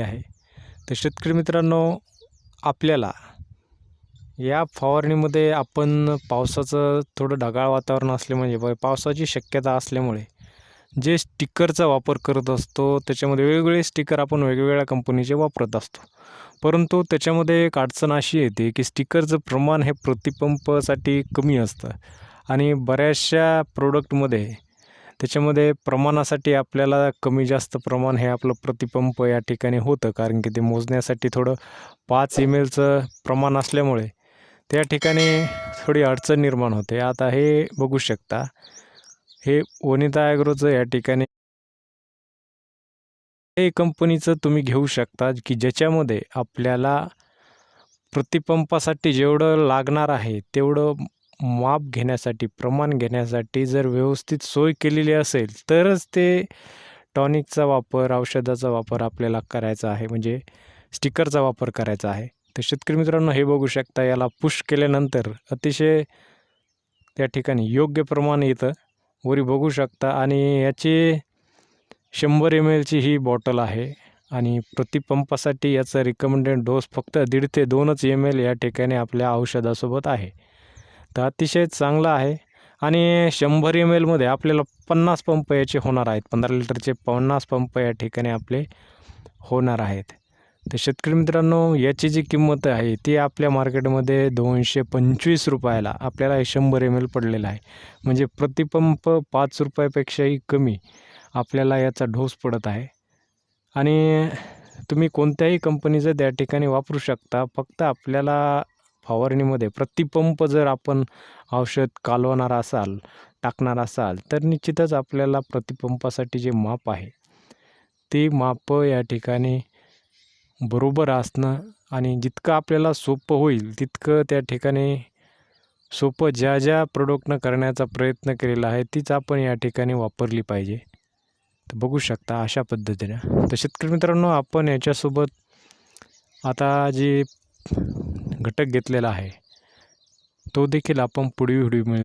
आहे. तर शेतकरी मित्रांनो आपल्याला या फवारणीमध्ये आपण पावसाचं थोडं ढगाळ वातावरण असले म्हणजे पावसाची शक्यता असल्यामुळे जे स्टिकरचा वापर करत असतो त्याच्यामध्ये वेगवेगळे स्टिकर आपण वेगवेगळ्या कंपनीचे वापरत असतो. परंतु त्याच्यामध्ये एक अडचण अशी येते की स्टिकरचं प्रमाण हे प्रतिपंपसाठी कमी असतं. आणि बऱ्याचशा प्रोडक्टमध्ये त्याच्यामध्ये प्रमाणासाठी आपल्याला कमी जास्त प्रमाण हे आपलं प्रतिपंप या ठिकाणी होतं. कारण की ते मोजण्यासाठी थोडं पाच एम एलचं प्रमाण असल्यामुळे त्या ठिकाणी थोडी अडचण निर्माण होते. आता हे बघू शकता. हे वनिता ॲग्रोचं या ठिकाणी हे कंपनीचं तुम्ही घेऊ शकता की ज्याच्यामध्ये आपल्याला प्रतिपंपासाठी जेवढं लागणार आहे तेवढं माप घेण्यासाठी प्रमाण घेण्यासाठी जर व्यवस्थित सोय केलेली असेल तरच ते टॉनिकचा वापर औषधाचा वापर आपल्याला करायचा आहे. म्हणजे स्टिकरचा वापर करायचा आहे. तर शेतकरी मित्रांनो हे बघू शकता याला पुश केल्यानंतर अतिशय त्या ठिकाणी योग्य प्रमाण येतं. वरी बघू शकता आणि याची शंभर एम एलची ही बॉटल आहे. आणि प्रतिपंपासाठी याचा रिकमेंडेड डोस फक्त दीड ते दोनच एम एल या ठिकाणी आपल्या औषधासोबत आहे. तर अतिशय चांगला आहे. आणि शंभर एम एलमध्ये आपल्याला पन्नास पंप याचे होणार आहेत. पंधरा लिटरचे पन्नास पंप या ठिकाणी आपले होणार आहेत. तर शेतकरी मित्रांनो याची जी किंमत आहे ती आपल्या मार्केटमध्ये दोनशे पंचवीस रुपयाला आपल्याला हे शंभर एम एल पडलेलं आहे. म्हणजे प्रतिपंप पाच रुपयापेक्षाही कमी आपल्याला याचा डोस पडत आहे. आणि तुम्ही कोणत्याही कंपनीचं त्या ठिकाणी वापरू शकता. फक्त आपल्याला फवारणीमध्ये प्रतिपंप जर आपण औषध कालवणार असाल टाकणार असाल तर निश्चितच आपल्याला प्रतिपंपासाठी जे माप आहे ते माप या ठिकाणी बरोबर असणं आणि जितकं आपल्याला सोपं होईल तितकं त्या ठिकाणी सोपं ज्या ज्या प्रोडक्टनं करण्याचा प्रयत्न केलेला आहे तीच आपण या ठिकाणी वापरली पाहिजे. तर बघू शकता अशा पद्धतीनं. तर शेतकरी मित्रांनो आपण याच्यासोबत आता जे घटक घेतलेला आहे. तो देखील आपण पुढील व्हिडिओमध्ये